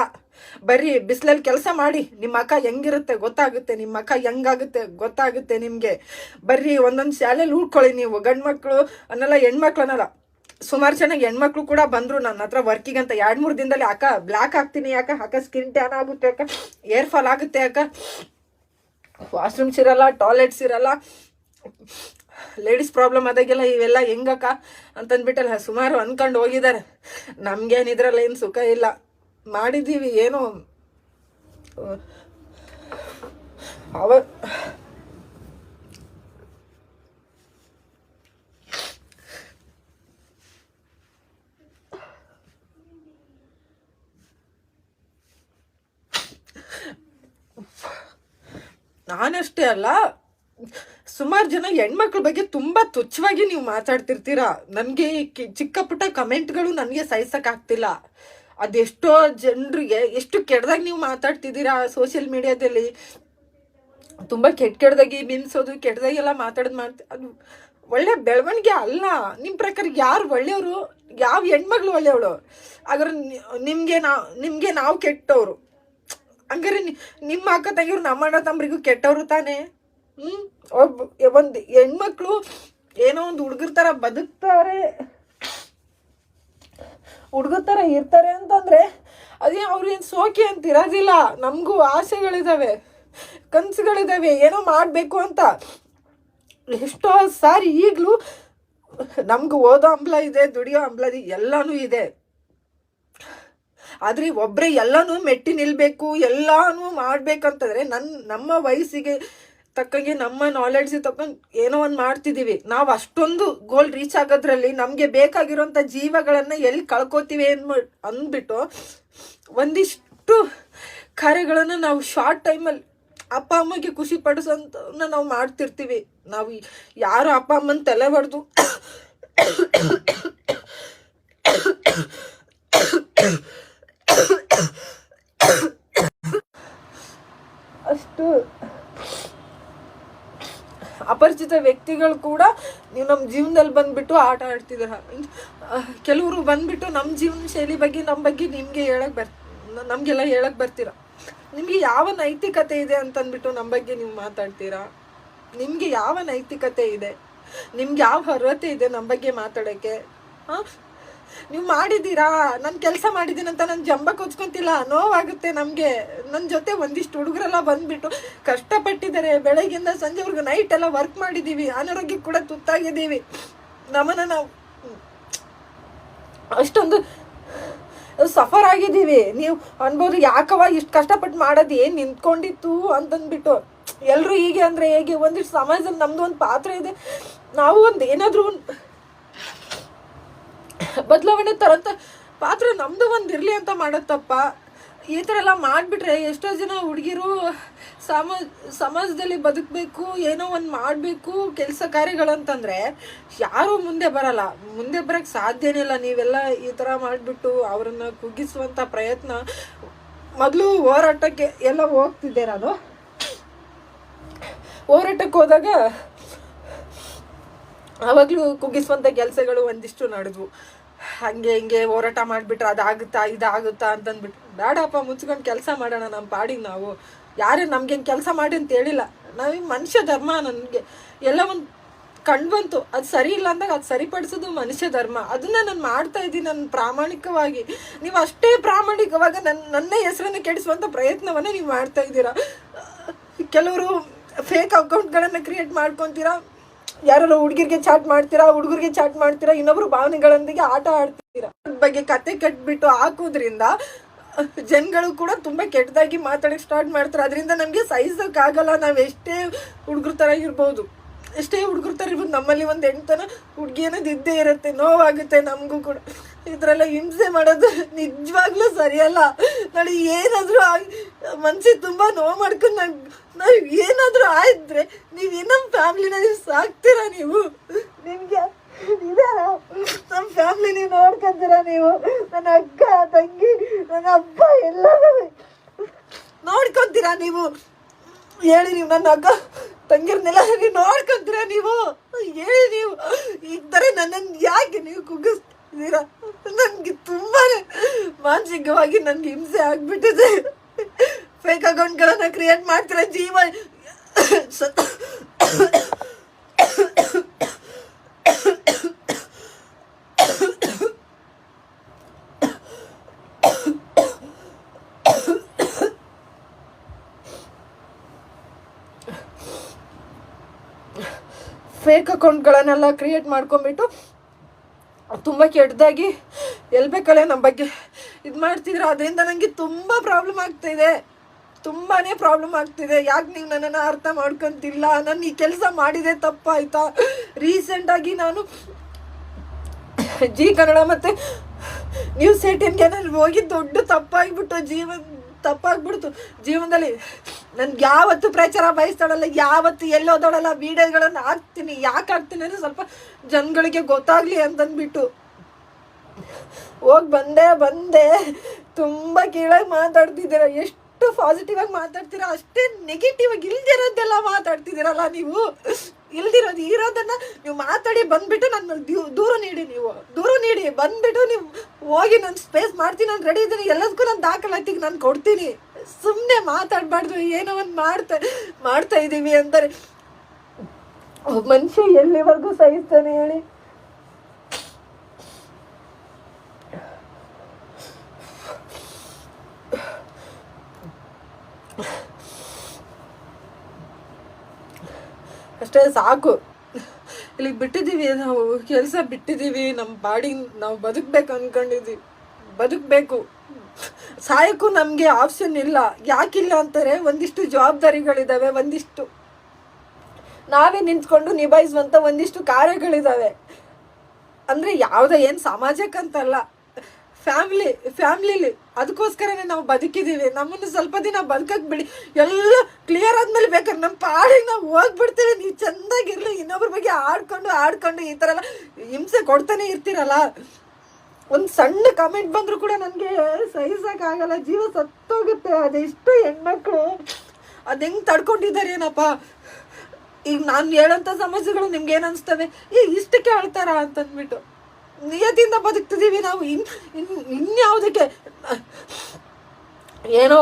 ಬರ್ರಿ ಬಿಸಿಲಲ್ಲಿ ಕೆಲಸ ಮಾಡಿ, ನಿಮ್ಮ ಅಕ್ಕ ಹೆಂಗಿರುತ್ತೆ, ಗೊತ್ತಾಗುತ್ತೆ, ನಿಮ್ಮ ಅಕ್ಕ ಹೆಂಗಾಗುತ್ತೆ, ಗೊತ್ತಾಗುತ್ತೆ ನಿಮಗೆ. ಬರ್ರಿ ಒಂದೊಂದು ಶಾಲೆಯಲ್ಲಿ ಉಳ್ಕೊಳ್ಳಿ ನೀವು, ಗಂಡು ಮಕ್ಕಳು ಅನ್ನಲ್ಲ, ಹೆಣ್ಮಕ್ಳು ಅನ್ನಲ್ಲ. ಸುಮಾರು ಚೆನ್ನಾಗಿ ಹೆಣ್ಮಕ್ಳು ಕೂಡ ಬಂದರು ನನ್ನ ಹತ್ರ ವರ್ಕಿಗೆ ಅಂತ. ಎರಡು ಮೂರು ದಿನದಲ್ಲಿ, ಅಕ್ಕ ಬ್ಲ್ಯಾಕ್ ಆಗ್ತೀನಿ ಯಾಕ ಅಕ್ಕ ಸ್ಕಿನ್ ಟ್ಯಾನ್ ಆಗುತ್ತೆ ಅಕ್ಕ, ಏರ್ ಫಾಲ್ ಆಗುತ್ತೆ ಅಕ್ಕ. ವಾಶ್ರೂಮ್ಸ್ ಇರಲ್ಲ, ಟಾಯ್ಲೆಟ್ಸ್ ಇರಲ್ಲ, ಲೇಡೀಸ್ ಪ್ರಾಬ್ಲಮ್ ಆದಾಗೆಲ್ಲ ಇವೆಲ್ಲ ಹೆಂಗಕ್ಕ? ಅಂತಂದ್ಬಿಟ್ಟಲ್ಲ, ಸುಮಾರು ಅನ್ಕೊಂಡು ಹೋಗಿದ್ದಾರೆ. ನಮ್ಗೇನು ಇದ್ರಲ್ಲಿ ಏನು ಸುಖ ಇಲ್ಲ. ಮಾಡಿದ್ದೀವಿ, ಏನೋ? ಅವ ನಾನಷ್ಟೇ ಅಲ್ಲ, ಸುಮಾರು ಜನ ಹೆಣ್ಮಕ್ಳ ಬಗ್ಗೆ ತುಂಬ ತುಚ್ಛವಾಗಿ ನೀವು ಮಾತಾಡ್ತಿರ್ತೀರಾ? ನನಗೆ ಚಿಕ್ಕ ಪುಟ್ಟ ಕಮೆಂಟ್ಗಳು ನನಗೆ ಸಹಿಸಕ್ಕಾಗ್ತಿಲ್ಲ. ಅದೆಷ್ಟೋ ಜನರಿಗೆ ಎಷ್ಟು ಕೆಟ್ಟದಾಗ ನೀವು ಮಾತಾಡ್ತಿದ್ದೀರಾ ಸೋಷಿಯಲ್ ಮೀಡಿಯಾದಲ್ಲಿ ತುಂಬ ಕೆಟ್ಟ ಕೆಟ್ಟದಾಗಿ ಬಿನ್ಸೋದು ಕೆಟ್ಟದಾಗೆಲ್ಲ ಮಾತಾಡೋದು ಮಾಡ್ತಿ ಅದು ಒಳ್ಳೆ ಬೆಳವಣಿಗೆ ಅಲ್ಲ. ನಿಮ್ಮ ಪ್ರಕಾರ ಯಾರು ಒಳ್ಳೆಯವರು? ಯಾವ ಹೆಣ್ಮಗಳು ಒಳ್ಳೆಯವಳು? ಅದ್ರ ನಿಮಗೆ ನಾವು ನಿಮಗೆ ನಾವು ಕೆಟ್ಟವರು. ಹಂಗಾರೆ ನಿಮ್ಮ ಅಕ್ಕ ತಂಗಿರು ನಮ್ಮ ಅಣ್ಣ ತಮ್ಮರಿಗೂ ಕೆಟ್ಟವರು ತಾನೇ? ಹ್ಞೂ ಒಬ್ಬ ಒಂದು ಹೆಣ್ಮಕ್ಳು ಏನೋ ಒಂದು ಹುಡುಗರ ಥರ ಬದುಕ್ತಾರೆ. ಹುಡುಗರ ಥರ ಇರ್ತಾರೆ ಅಂತಂದರೆ, ಅದೇ ಅವ್ರೇನು ಸೋಕೆ ಅಂತ ಇರೋದಿಲ್ಲ. ನಮಗೂ ಆಸೆಗಳಿದ್ದಾವೆ ಕನಸುಗಳಿದ್ದಾವೆ ಏನೋ ಮಾಡಬೇಕು ಅಂತ. ಎಷ್ಟೋ ಸಾರಿ ಈಗಲೂ ನಮ್ಗೆ ಓದೋ ಹಂಬಲ ಇದೆ, ದುಡಿಯೋ ಹಂಬಲ ಇದೆ, ಎಲ್ಲನೂ ಇದೆ. ಆದರೆ ಒಬ್ಬರೇ ಎಲ್ಲನೂ ಮೆಟ್ಟಿ ನಿಲ್ಲಬೇಕು ಎಲ್ಲನೂ ಮಾಡಬೇಕಂತಂದರೆ ನನ್ನ ನಮ್ಮ ವಯಸ್ಸಿಗೆ ತಕ್ಕಂಗೆ ನಮ್ಮ ನಾಲೆಡ್ಜ್ ತಕ್ಕಂಗೆ ಏನೋ ಒಂದು ಮಾಡ್ತಿದ್ದೀವಿ ನಾವು ಅಷ್ಟೊಂದು ಗೋಲ್ ರೀಚ್ ಆಗೋದ್ರಲ್ಲಿ ನಮಗೆ ಬೇಕಾಗಿರುವಂಥ ಜೀವಗಳನ್ನು ಎಲ್ಲಿ ಕಳ್ಕೊತೀವಿ ಅನ್ಮ ಅಂದ್ಬಿಟ್ಟು ಒಂದಿಷ್ಟು ಕಾರ್ಯಗಳನ್ನು ನಾವು ಶಾರ್ಟ್ ಟೈಮಲ್ಲಿ ಅಪ್ಪ ಅಮ್ಮಗೆ ಖುಷಿ ನಾವು ಮಾಡ್ತಿರ್ತೀವಿ. ನಾವು ಯಾರು ಅಪ್ಪ ಅಮ್ಮನ ತಲೆ ಹೊಡೆದು ಅಷ್ಟು ಅಪರಿಚಿತ ವ್ಯಕ್ತಿಗಳು ಕೂಡ ನಮ್ಮ ಜೀವನದಲ್ಲಿ ಬಂದುಬಿಟ್ಟು ಆಟ ಆಡ್ತಿದ್ದೀರ ಕೆಲವರು ಬಂದುಬಿಟ್ಟು ನಮ್ಮ ಜೀವನ ಶೈಲಿ ಬಗ್ಗೆ ನಮ್ಮ ಬಗ್ಗೆ ನಿಮಗೆ ಹೇಳಕ್ಕೆ ಬರ್, ನಮಗೆಲ್ಲ ಹೇಳಕ್ಕೆ ಬರ್ತೀರ? ನಿಮಗೆ ಯಾವ ನೈತಿಕತೆ ಇದೆ ಅಂತಂದ್ಬಿಟ್ಟು ನಮ್ಮ ಬಗ್ಗೆ ನೀವು ಮಾತಾಡ್ತೀರಾ? ನಿಮಗೆ ಯಾವ ನೈತಿಕತೆ ಇದೆ? ನಿಮ್ಗೆ ಯಾವ ಅರ್ಹತೆ ಇದೆ ನಮ್ಮ ಬಗ್ಗೆ ಮಾತಾಡೋಕ್ಕೆ? ಹಾಂ ನೀವು ಮಾಡಿದ್ದೀರಾ? ನಾನು ಕೆಲಸ ಮಾಡಿದ್ದೀನಿ ಅಂತ ನಾನು ಜಂಬ ಕೊಚ್ಕೊಂತಿಲ್ಲ. ನೋವಾಗುತ್ತೆ ನಮಗೆ. ನನ್ನ ಜೊತೆ ಒಂದಿಷ್ಟು ಹುಡುಗರೆಲ್ಲ ಬಂದುಬಿಟ್ಟು ಕಷ್ಟಪಟ್ಟಿದ್ದಾರೆ. ಬೆಳಗ್ಗಿಂದ ಸಂಜೆವರೆಗೂ ನೈಟ್ ಎಲ್ಲ ವರ್ಕ್ ಮಾಡಿದ್ದೀವಿ ಅನಾರೋಗ್ಯಕ್ಕೆ ಕೂಡ ತುತ್ತಾಗಿದ್ದೀವಿ. ನಮ್ಮನ್ನು ನಾವು ಅಷ್ಟೊಂದು ಸಫರ್ ಆಗಿದ್ದೀವಿ. ನೀವು ಅನ್ಬೋದು ಯಾಕವ ಇಷ್ಟು ಕಷ್ಟಪಟ್ಟು ಮಾಡೋದು ಏನು ನಿಂತ್ಕೊಂಡಿತ್ತು ಅಂತಂದ್ಬಿಟ್ಟು. ಎಲ್ಲರೂ ಹೀಗೆ ಅಂದರೆ ಹೇಗೆ? ಒಂದಿಷ್ಟು ಸಮಾಜದಲ್ಲಿ ನಮ್ಮದು ಒಂದು ಪಾತ್ರ ಇದೆ. ನಾವು ಒಂದು ಏನಾದರೂ ಒಂದು ಬದಲಾವಣೆ ತರಂತ ಪಾತ್ರ ನಮ್ಮದು ಒಂದು ಇರಲಿ ಅಂತ ಮಾಡತ್ತಪ್ಪ. ಈ ಥರ ಎಲ್ಲ ಮಾಡಿಬಿಟ್ರೆ ಎಷ್ಟೋ ಜನ ಹುಡುಗಿರು ಸಮ, ಸಮಾಜದಲ್ಲಿ ಬದುಕಬೇಕು, ಏನೋ ಒಂದು ಮಾಡಬೇಕು, ಕೆಲಸ ಕಾರ್ಯಗಳಂತಂದರೆ ಯಾರೂ ಮುಂದೆ ಬರಲ್ಲ. ಮುಂದೆ ಬರೋಕ್ಕೆ ಸಾಧ್ಯನೇ ಇಲ್ಲ. ನೀವೆಲ್ಲ ಈ ಥರ ಮಾಡಿಬಿಟ್ಟು ಅವರನ್ನು ಕುಗ್ಗಿಸುವಂಥ ಪ್ರಯತ್ನ ಮೊದಲು ಹೋರಾಟಕ್ಕೆ ಎಲ್ಲ ಹೋಗ್ತಿದ್ದೆ ನಾನು. ಹೋರಾಟಕ್ಕೆ ಹೋದಾಗ ಆವಾಗಲೂ ಕುಗ್ಗಿಸುವಂಥ ಕೆಲಸಗಳು ಒಂದಿಷ್ಟು ನಡೆದ್ವು. ಹಾಗೆ ಹಿಂಗೆ ಹೋರಾಟ ಮಾಡಿಬಿಟ್ರೆ ಅದಾಗುತ್ತಾ, ಇದಾಗುತ್ತಾ ಅಂತಂದ್ಬಿಟ್ಟು. ಬೇಡಪ್ಪ, ಮುಚ್ಕೊಂಡು ಕೆಲಸ ಮಾಡೋಣ ನಮ್ಮ ಪಾಡಿಗೆ ನಾವು. ಯಾರೇ ನಮ್ಗೇನು ಕೆಲಸ ಮಾಡಿ ಅಂತ ಹೇಳಿಲ್ಲ. ನಾವು ಮನುಷ್ಯ ಧರ್ಮ ನನಗೆ. ಎಲ್ಲ ಒಂದು ಕಂಡು ಬಂತು. ಅದು ಸರಿ ಇಲ್ಲ ಅಂದಾಗ ಅದು ಸರಿಪಡಿಸೋದು ಮನುಷ್ಯ ಧರ್ಮ. ಅದನ್ನ ನಾನು ಮಾಡ್ತಾ ಇದ್ದೀನಿ ನನ್ನ ಪ್ರಾಮಾಣಿಕವಾಗಿ. ನೀವು ಅಷ್ಟೇ ಪ್ರಾಮಾಣಿಕವಾಗಿ ನನ್ನ ನನ್ನ ಹೆಸರನ್ನು ಕೆಡಿಸುವಂಥ ಪ್ರಯತ್ನವನ್ನು ನೀವು ಮಾಡ್ತಾ ಇದ್ದೀರಾ? ಕೆಲವರು ಫೇಕ್ ಅಕೌಂಟ್ಗಳನ್ನು ಕ್ರಿಯೇಟ್ ಮಾಡ್ಕೊತೀರಾ? ಯಾರು ಹುಡುಗಿರಿಗೆ ಚಾಟ್ ಮಾಡ್ತೀರಾ, ಹುಡುಗರಿಗೆ ಚಾಟ್ ಮಾಡ್ತೀರಾ, ಇನ್ನೊಬ್ರು ಭಾವನೆಗಳೊಂದಿಗೆ ಆಟ ಆಡ್ತೀರಾ? ಬಗ್ಗೆ ಕತೆ ಕಟ್ಬಿಟ್ಟು ಹಾಕೋದ್ರಿಂದ, ಜನಗಳು ಕೂಡ ತುಂಬಾ ಕೆಟ್ಟದಾಗಿ ಮಾತಾಡಕ್ಕೆ ಸ್ಟಾರ್ಟ್ ಮಾಡ್ತಾರೆ. ಅದರಿಂದ ನಮಗೆ ಸಹಿಸೋಕ್ಕಾಗಲ್ಲ ನಾವು ಎಷ್ಟೇ ಹುಡುಗರ ಥರ ಇರ್ಬೋದು. ಎಷ್ಟೇ ಹುಡುಗರ ಥರ ಇರ್ಬೋದು, ನಮ್ಮಲ್ಲಿ ಒಂದು ಹೆಣ್ತನ ಹುಡುಗಿ ಅನ್ನೋದು ಇದ್ದೇ ಇರುತ್ತೆ. ನೋವಾಗುತ್ತೆ ನಮಗೂ ಕೂಡ. ಇದರೆಲ್ಲ ಹಿಂಸೆ ಮಾಡೋದು ನಿಜವಾಗ್ಲೂ ಸರಿಯಲ್ಲ. ನಾಳೆ ಏನಾದರೂ ಮನ್ಸಿಗೆ ತುಂಬ ನೋವು ಮಾಡ್ಕೊಂಡು ನಾನು, ನಾವು ಏನಾದರೂ ಆಯಿದ್ರೆ ನೀವು ನಮ್ಮ ಫ್ಯಾಮ್ಲಿನ ನೀವು ಸಾಕ್ತೀರಾ ನೀವು? ನಿಮಗೆ ನಮ್ಮ ಫ್ಯಾಮ್ಲಿ ನೀವು ನೋಡ್ಕೊಂತೀರಾ ನೀವು? ನನ್ನ ಅಕ್ಕ, ತಂಗಿ, ನನ್ನ ಅಪ್ಪ ಎಲ್ಲರೂ. ನೋಡ್ಕೊಂತೀರ ನೀವು? ಹೇಳಿ ನೀವು ನನ್ನ ಅಕ್ಕ, ತಂಗಿರ್ನೆಲ್ಲ ನೀವು ನೋಡ್ಕೊಂತೀರಾ ನೀವು? ಹೇಳಿ ನೀವು. ಈ ಥರ ನನ್ನನ್ನು ಯಾಕೆ ನೀವು ಕುಗ್ಗಿಸ್ತೀರಾ ನನಗೆ ತುಂಬಾ ಮಾನಸಿಕ ಮಾನಸಿಕವಾಗಿ ನನ್ಗೆ ಹಿಂಸೆ ಆಗ್ಬಿಟ್ಟಿದೆ. ಫೇಕ್ ಅಕೌಂಟ್ಗಳನ್ನ ಕ್ರಿಯೇಟ್ ಮಾಡ್ತಾರೆ ಜೀವ. ಸ- ಫೇಕ್ ಅಕೌಂಟ್ಗಳನ್ನೆಲ್ಲ ಕ್ರಿಯೇಟ್ ಮಾಡ್ಕೊಂಬಿಟ್ಟು ತುಂಬ ಕೆಟ್ಟದಾಗಿ ಎಲ್ಲಿ ಬೇಕಲ್ಲೇ ನಮ್ಮ ಬಗ್ಗೆ ಇದು ಮಾಡ್ತಿದ್ರು. ಅದರಿಂದ ನನಗೆ ತುಂಬ ಪ್ರಾಬ್ಲಮ್ ಆಗ್ತಿದೆ. ತುಂಬಾ ಪ್ರಾಬ್ಲಮ್ ಆಗ್ತಿದೆ. ಯಾಕೆ ನೀವು ನನ್ನನ್ನು ಅರ್ಥ ಮಾಡ್ಕೊತಿಲ್ಲ? ನಾನು ಈ ಕೆಲಸ ಮಾಡಿದೆ, ತಪ್ಪಾಯ್ತಾ? ರೀಸೆಂಟಾಗಿ ನಾನು ಜಿ ಕನ್ನಡ ಮತ್ತು ನ್ಯೂಸ್ ಏಟಿನ್ಗೆ ನಾನು ಹೋಗಿ ದೊಡ್ಡ ತಪ್ಪಾಗಿಬಿಟ್ಟು ಜೀವನ ತಪ್ಪಾಗ್ಬಿಡ್ತು. ಜೀವನದಲ್ಲಿ ನನ್ಗೆ ಯಾವತ್ತು ಪ್ರಚಾರ ಬಯಸ್ತಾಳಲ್ಲ, ಯಾವತ್ತು ಎಲ್ಲೋದೋಳಲ್ಲ ವೀಡಿಯೋಗಳನ್ನು ಹಾಕ್ತೀನಿ, ಯಾಕೆ ಹಾಕ್ತೀನಿ ಅಂದರೆ ಸ್ವಲ್ಪ ಜನಗಳಿಗೆ ಗೊತ್ತಾಗ್ಲಿ ಅಂತಂದ್ಬಿಟ್ಟು. ಹೋಗಿ ಬಂದೆ ಬಂದೆ. ತುಂಬ ಕೀಳಾಗಿ ಮಾತಾಡ್ತಿದ್ದೀರ, ಎಷ್ಟು ಪಾಸಿಟಿವ್ ಆಗಿ ಮಾತಾಡ್ತೀರಾ, ಅಷ್ಟೇ ನೆಗೆಟಿವ್ ಆಗಿ ಇಲ್ದಿರೋದೆಲ್ಲ ಮಾತಾಡ್ತಿದ್ದೀರಲ್ಲ ನೀವು. ಇಲ್ದಿರೋದು, ಇರೋದನ್ನ ನೀವು ಮಾತಾಡಿ ಬಂದ್ಬಿಟ್ಟು ನನ್ನ ದೂರ ನೀಡಿ ನೀವು. ದೂರ ನೀಡಿ, ಬಂದ್ಬಿಟ್ಟು ನೀವು ಹೋಗಿ ನಾನು ಸ್ಪೇಸ್ ಮಾಡ್ತೀನಿ, ನಾನು ರೆಡಿ ಇದ್ದೀನಿ, ಎಲ್ಲದಕ್ಕೂ ನಾನು ದಾಖಲಾತಿಗೆ ನಾನು ಕೊಡ್ತೀನಿ. ಸುಮ್ಮನೆ ಮಾತಾಡಬಾರ್ದು, ಏನೋ ಒಂದು ಮಾಡ್ತಾ ಮಾಡ್ತಾ ಇದ್ದೀವಿ ಅಂತಾರೆ ಮನುಷ್ಯ ಎಲ್ಲಿವರೆಗೂ ಸಹಿಸ್ತಾನೆ ಹೇಳಿ. ಅಷ್ಟೇ ಸಾಕು. ಇಲ್ಲಿ ಬಿಟ್ಟಿದ್ದೀವಿ, ನಾವು ಕೆಲಸ ಬಿಟ್ಟಿದ್ದೀವಿ ನಮ್ಮ ಬಾಡಿ ನಾವು ಬದುಕಬೇಕು ಅನ್ಕೊಂಡಿದ್ದೀವಿ. ಬದುಕಬೇಕು. ಸಾಯಕ್ಕೂ ನಮಗೆ ಆಪ್ಷನ್ ಇಲ್ಲ. ಯಾಕಿಲ್ಲ ಅಂತಾರೆ, ಒಂದಿಷ್ಟು ಜವಾಬ್ದಾರಿಗಳಿದ್ದಾವೆ ಒಂದಿಷ್ಟು. ನಾವೇ ನಿಂತ್ಕೊಂಡು ನಿಭಾಯಿಸುವಂಥ ಒಂದಿಷ್ಟು ಕಾರ್ಯಗಳಿದ್ದಾವೆ ಅಂದರೆ ಯಾವುದೇ ಏನು ಸಮಾಜಕ್ಕಂತಲ್ಲ ಫ್ಯಾಮ್ಲಿ ಫ್ಯಾಮ್ಲಿಲಿ ಅದಕ್ಕೋಸ್ಕರನೇ ನಾವು ಬದುಕಿದ್ದೀವಿ. ನಮ್ಮನ್ನು ಸ್ವಲ್ಪ ದಿನ ಬದುಕಕ್ಕೆ ಬಿಡಿ. ಎಲ್ಲ ಕ್ಲಿಯರ್ ಆದ್ಮೇಲೆ ಬೇಕಾದ್ರೆ ನಮ್ಮ ಪಾಡಿಗೆ ನಾವು ಹೋಗ್ಬಿಡ್ತೀವಿ. ನೀವು ಚೆಂದಾಗಿರ್ಲಿ, ಇನ್ನೊಬ್ರ ಬಗ್ಗೆ ಆಡ್ಕೊಂಡು ಆಡ್ಕೊಂಡು ಈ ಥರ ಎಲ್ಲ ಹಿಂಸೆ ಕೊಡ್ತಾನೆ ಇರ್ತೀರಲ್ಲ. ಒಂದು ಸಣ್ಣ ಕಮೆಂಟ್ ಬಂದರೂ ಕೂಡ ನನಗೆ ಸಹಿಸೋಕ್ಕಾಗಲ್ಲ. ಜೀವ ಸತ್ತೋಗುತ್ತೆ. ಅದೆಷ್ಟು ಹೆಣ್ಮಕ್ಳು. ಅದು ಹೆಂಗೆ ತಡ್ಕೊಂಡಿದ್ದಾರೆ ಏನಪ್ಪ? ಈಗ ನಾನು ಹೇಳೋಂಥ ಸಮಸ್ಯೆಗಳು ನಿಮ್ಗೆ ಏನು ಅನಿಸ್ತವೆ? ಈ ಇಷ್ಟಕ್ಕೆ ಹೇಳ್ತಾರ ಅಂತಂದ್ಬಿಟ್ಟು. ನಿಯತಿಯಿಂದ ಬದುಕ್ತಿದ್ದೀವಿ ನಾವು. ಇನ್ ಇನ್ ಇನ್ಯಾವುದಕ್ಕೆ? ಏನೋ